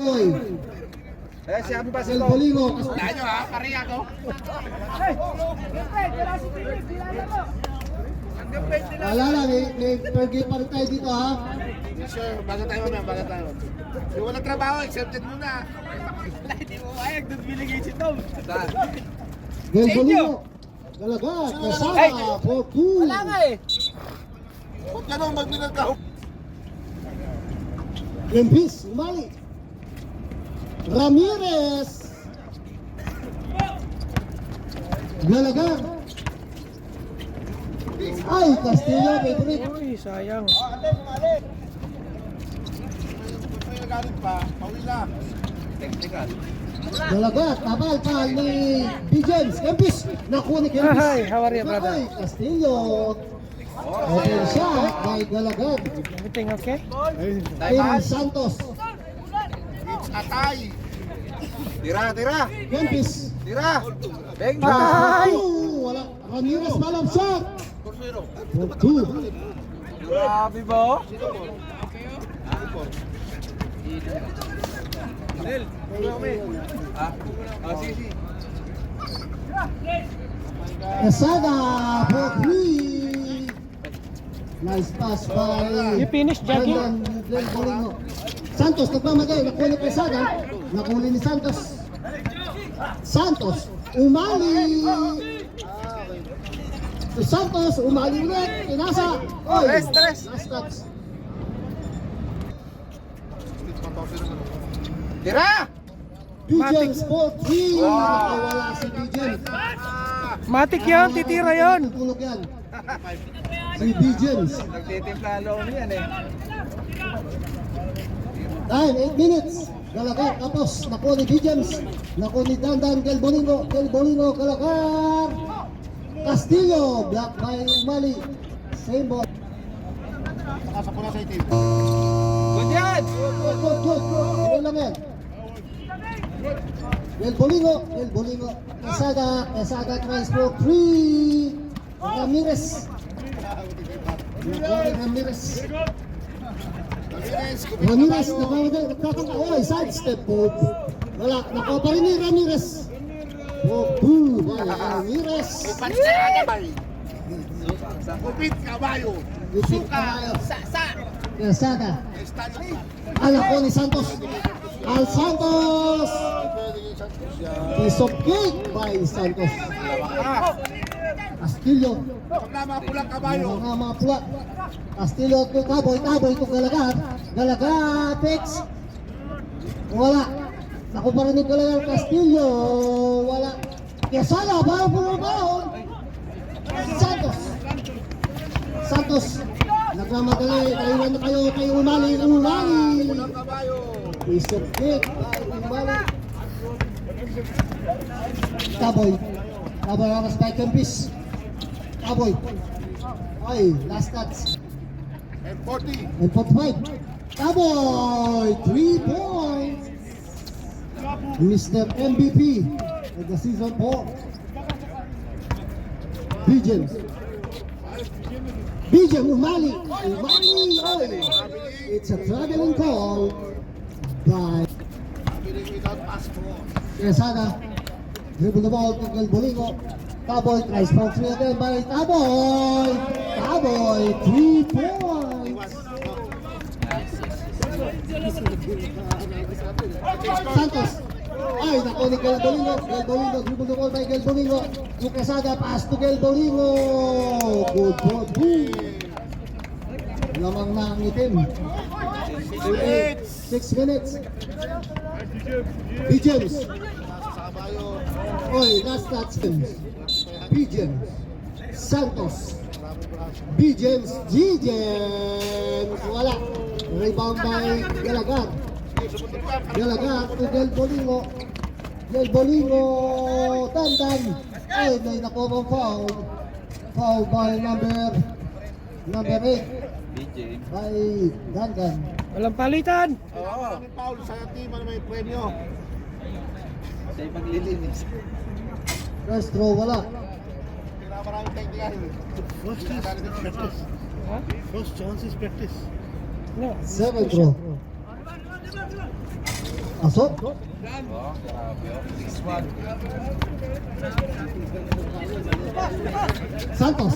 Oy, Eh, si Abby El Basilo. Poligo. Tayo ha, pari ako. Wala lang, may, may per game pa rin tayo dito ha. Sure, bago tayo mamaya, bago tayo. Yung walang trabaho, accepted muna. Hindi mo kaya, doon binigay si Tom. El Poligo. Galaga, kasama, for two. Wala nga eh. Huwag ka nung magminag ka. Lempis, umali. Ramirez. Galaga. Ay, Castillo, favorite. Uy, sayang. May nagalit pa, pauwi na. Technical. Galaga, tabal pa ni Bigens. Lempis, nakuha ni Kempis. Hi, how are you, brother? Ay, Castillo. Open shot by Galaga. Everything okay? Tim Santos. It's atay. Tira, tira. Kempis. Tira. Bang Ay! Wala. Ramirez malam shot. For two. Grabe ba? Nel, kami. Ah, ah, sige, sige. Quesada for three. Nice pass by... You finished Bolino. Santos, nagmamagay. Nakuha ni Quesada. Nakuha ni Santos. Santos, umali. Si Santos, umali ulit. Pinasa. Oy. Last touch. Tira! For three. Wow. Nakawala si Bigens. Matik yan, titira yan. Tutulog yan. Si Bigens. Nagtitimpla loob yan eh. Time, 8 minutes. Galakar, tapos nakuha ni Bigens. Nakuha ni Dandan Gelbolino. Gelbolino, Galakar. Castillo, block by Mali. Same ball. Nakasa po na sa itim. Good yan! Good, good, good, good. Lang yan. Gelbolino, Gelbolino. Quesada, Quesada tries for three. Ramirez. Ni Ramirez. Ramirez, nagtatangka. Oy, sidestep po. Wala, nakuha pa rin ni Ramirez. Oh, boo, by Ramirez. Kupit kabayo. Suka. Sa-sa. Quesada. Estadio. Anak ko ni Santos. Al Santos. Piece of cake by Santos. Ah, Castillo. Pagkama pulang kabayo. Mga mga pula. Castillo to Taboy. Taboy to Galaga. Galaga. Fix. Wala. Naku pa rin ni Galaga. Castillo. Wala. Quesada. Bago pumabaon. Santos. Santos. Nagmamadali. Kailan na kayo. Kayo umali. Umali. Cake. by Umali. Taboy. Taboy oras by Kempis. Taboy. Ay, last touch. And 40. And 45. Taboy! Three points. Mr. MVP of the season 4. Bijan. Bijan Umali. Umali. Oh, it's a traveling call by Biling without passport. Quesada. Dribble the ball to Galbolingo. Taboy tries for three again by Taboy. Taboy, three points. Santos. Ay, naku ni Galbolingo. Galbolingo, dribble the ball by Galbolingo. To Quesada, pass to Galbolingo. Good ball. Boom. Lamang na ang itim. Six minutes. Sa kabayo. Oy, last touch. Bijems. Santos. Bijems. G-Gems. Wala. Rebound by Galagat. Galagat to Del Bolingo. Del Bolingo. Dandan. Ay, may nakuha foul. Foul by number number 8 by Dandan. Walang palitan. Oo. Ni Paul sa team ano may premyo. Sa paglilinis. First throw, wala. Technical. First is practice. Ha? First chance is practice. No. Seven throw. Pasok. Santos.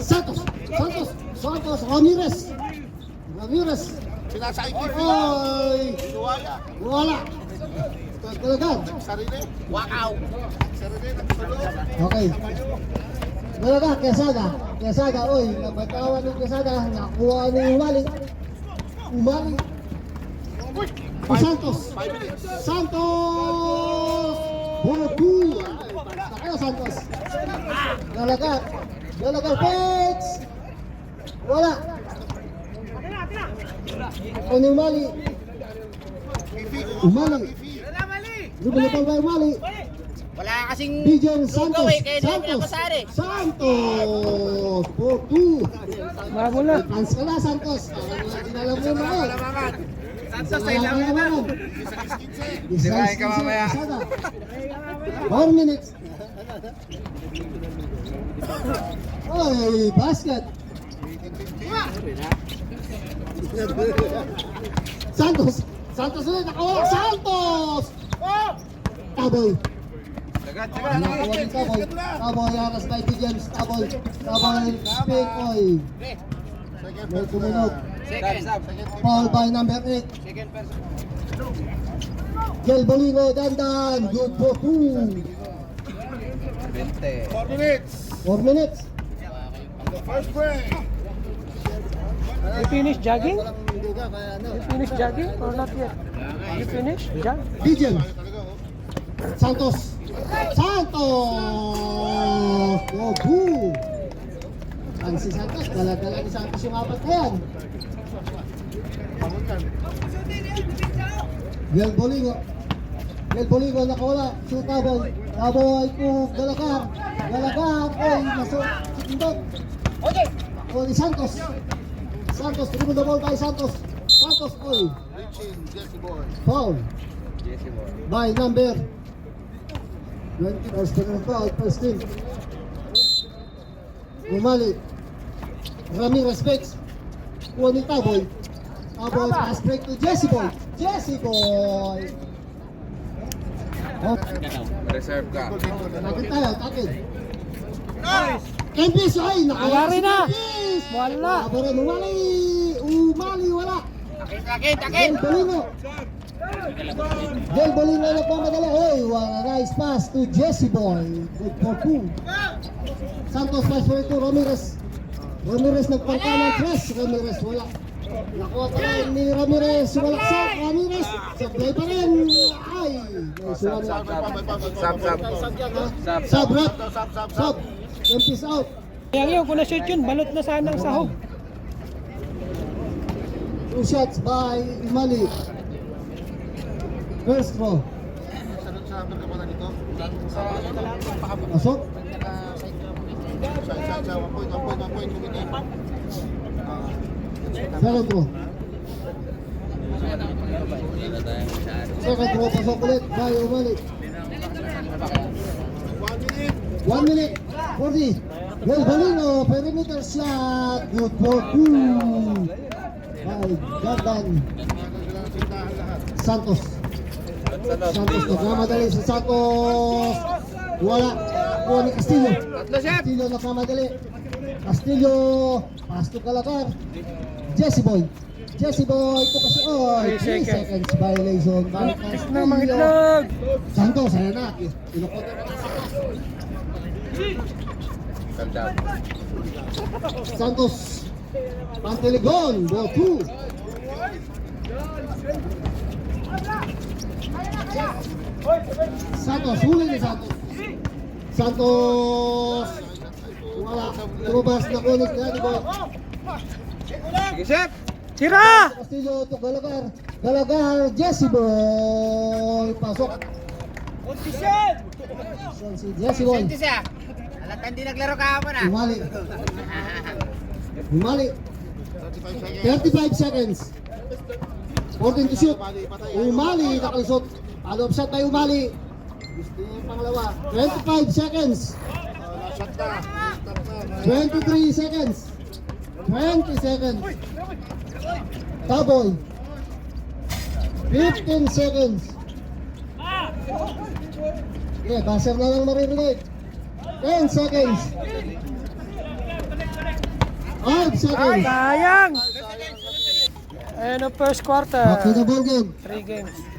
Santos. Santos. Santos. Ramirez. Ramirez. Oy! Wala. Talaga. Sarili. Wow. Sarili. Okay. Talaga, Quesada. Quesada, oy. Nabatawan ng Quesada. Nakuha ni Umali. Umali. Santos. Santos! Bobu! Saka Santos. Talaga. Talaga, Pex! Wala. Ako ni Umali. Fifi. Umali. Pa ba Umali? Wala kasing Bijan Santos. Lugaw eh, kaya di Santos. ako. Santos! Bobu! Mabula. Fans ka na, Santos. Alam mo na. Santos, ay lang naman. Sirahin ka mamaya. Four minutes. Oy, basket. Santos. Santos ulit. Nakawala. Santos! Taboy. Ni Taboy. Taboy, haras by T. James. Taboy. Taboy, spin. Oy. May. Second. Foul by number 8. Second person. Jel Boligo, dandan. Good for two. Four minutes. Four minutes. The first break. You finish jogging? You finish jogging or not yet? You finish? Jog? Bijan. Santos. Santos! Oh, boom! Ang si Santos, dala-dala ni Santos yung apat na yan. Gel Bolingo. Gel Bolingo nakawala. Shoot taboy. Taboy po Galagar. Galagar. Oy, naso. Indot. O ni Santos. Santos, dribble the ball by Santos. Santos, oy. Reaching Jesse Boy. Foul. By number 20 first team foul, first team. Umali. Ramirez Bex. Kuha ni Taboy. Taboy, pass break to Jesse Boy. Jesse Boy. Oh, Reserve ka. takin tayo, takin. Kempis, ay, si na. Wala. Tabo rin, umali. Umali, wala. Takit, takit, takit. Del Bolino. Bolino nagmamadali. Oy, a nice pass to Jesse Boy. Good for two. Santos pass for two. Ramirez. Ramirez nagpangka ng press. Ramirez wala. Nakuha pa rin ni Ramirez. Wala sa Ramirez. Supply pa rin. Ay, na. Sab, sab. Sub, rep. Sab, sab, Sub. Kempis out. Yang yun, kung na-shoot yun, balot na sanang sahog. Two shots by Imali. First throw. Pasok. Second throw. Second throw, pasok ulit by Umali. One minute. 40. Well, Balino, perimeter shot. Good for two. By Jordan Santos. Santos, nagmamadali si Santos. Wala. Kuha ni Castillo. Castillo nagmamadali. Castillo, pass to Calacar. Jesse Boy. Jesse Boy, ito kasi, oh, Three 3 seconds violation. Balik na mga Castillo. itlog. Santos, ayan na. Inukot na Santos. Panteligon, ball two. Santos, huli ni Santos. Santos. Wala. Lumabas na kunik na ni Boy. Sige, chef. Tira! Castillo to Galagar. Galagar, Jesse Boy. Pasok. Si Jesse Boy. Alat hindi naglaro kahapon ah. Umali. Umali. 35 seconds. 14 to shoot. Umali, nakalisot. Follow up shot by Umali. Gusto yung pangalawa. 25 seconds. 23 seconds. 20 seconds. Taboy. 15 seconds. Okay, buzzer na lang maririnig. 10 seconds. 5 seconds. Sayang! Ayan ang first quarter. Back to the ball game. 3 games.